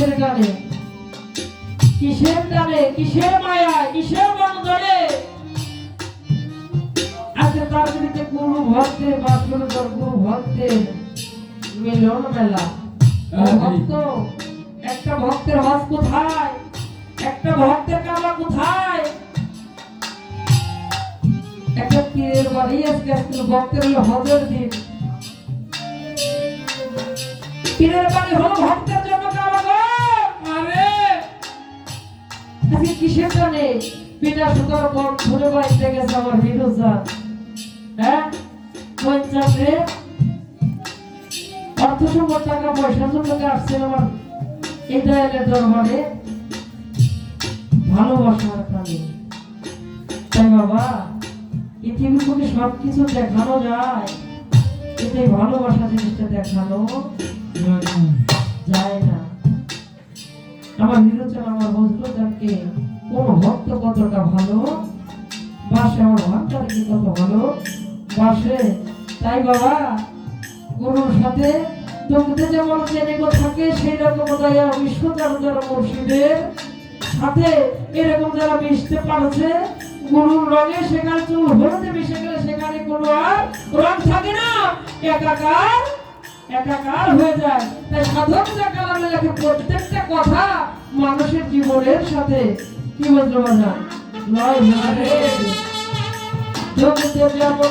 কিসের গানে? কিসের গানে? কিসের মায়া কিসের বন্ধনে? আজকে তার বিরুদ্ধে গুরু ভক্তের বা সুরধর গুরু ভক্তের মিলন মেলা ভক্ত একটা ভক্তের হজ কোথায়? একটা ভক্তের কাবা কোথায়? একটা পীরের বাড়ি আজকে আসছিল ভক্তের হলো হজের দিন। পীরের বাড়ি হলো ভক্তের আজকে কিসের জানে বিনা সুতার পর ঘুরে বাড়িতে গেছে আমার বিরোধা হ্যাঁ? কোন চাকরি অর্থ সম্পদ, টাকা পয়সার জন্য আসছেন আমার এই দয়ালের দরবারে ভালোবাসার কারণে তাই বাবা, পৃথিবীর বুকে সব কিছু দেখানো যায়। এই ভালোবাসা জিনিসটা দেখানো যায়। আমার নিরঞ্জন আমার বজ্রদানকে কোন ভক্ত কতটা ভালো, বাসে আমার ভান্ডার কি কত ভালো, বাসে, তাই বাবা, গুরুর সাথে যেমন থাকে, সেই রকম দয়া বিশ্ব যারা যারা মুর্শিদের সাথে এরকম যারা মিশতে পারছে, গুরুর রঙে সেখানে চুল মিশে গেলে সেখানে কোনো আর রং থাকে না। একাকার একাকার হয়ে যায় তাই সাধক যা কথা মানুষের জীবনের সাথে কি বলতে হয়ে গেছে। জগতে যেমন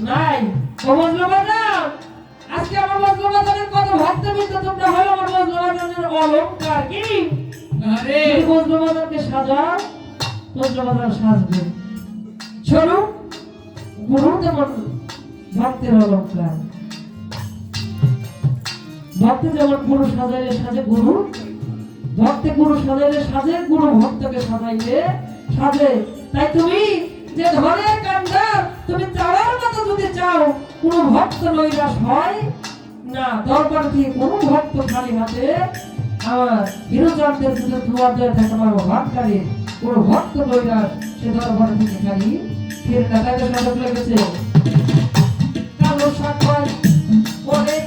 নাই ও বাজান আজকে আমার বজলো বাজানের কত ভক্ত বিন্দু তোমরা হলো আমার বজলো বাজানের অলঙ্কার কি? আরে। বজলো বাজানকে সাজাও বজলো বাজান সাজবে। শোনো গুরু যেমন ভক্তের অলঙ্কার। ভক্ত যেমন গুরু সাজাইলে সাজে গুরু ভক্তে গুরু সাজাইলে সাজে গুরু ভক্তকে সাজাইলে সাজে। তাই তুমি যে ধরে কান্ডার তুমি চাওয়ার মতো যদি চাও কোনো ভক্ত নৈরাশ হয় না দরবার থেকে কোনো ভক্ত খালি হাতে আমার হিরোচাঁদের যদি দুয়ার দেয় থাকে আমার ভাগকারী কোনো ভক্ত নৈরাশ সে দরবার থেকে খালি ফিরে না তাই তো সাধক লেগেছে কালো সাক্ষর অনেক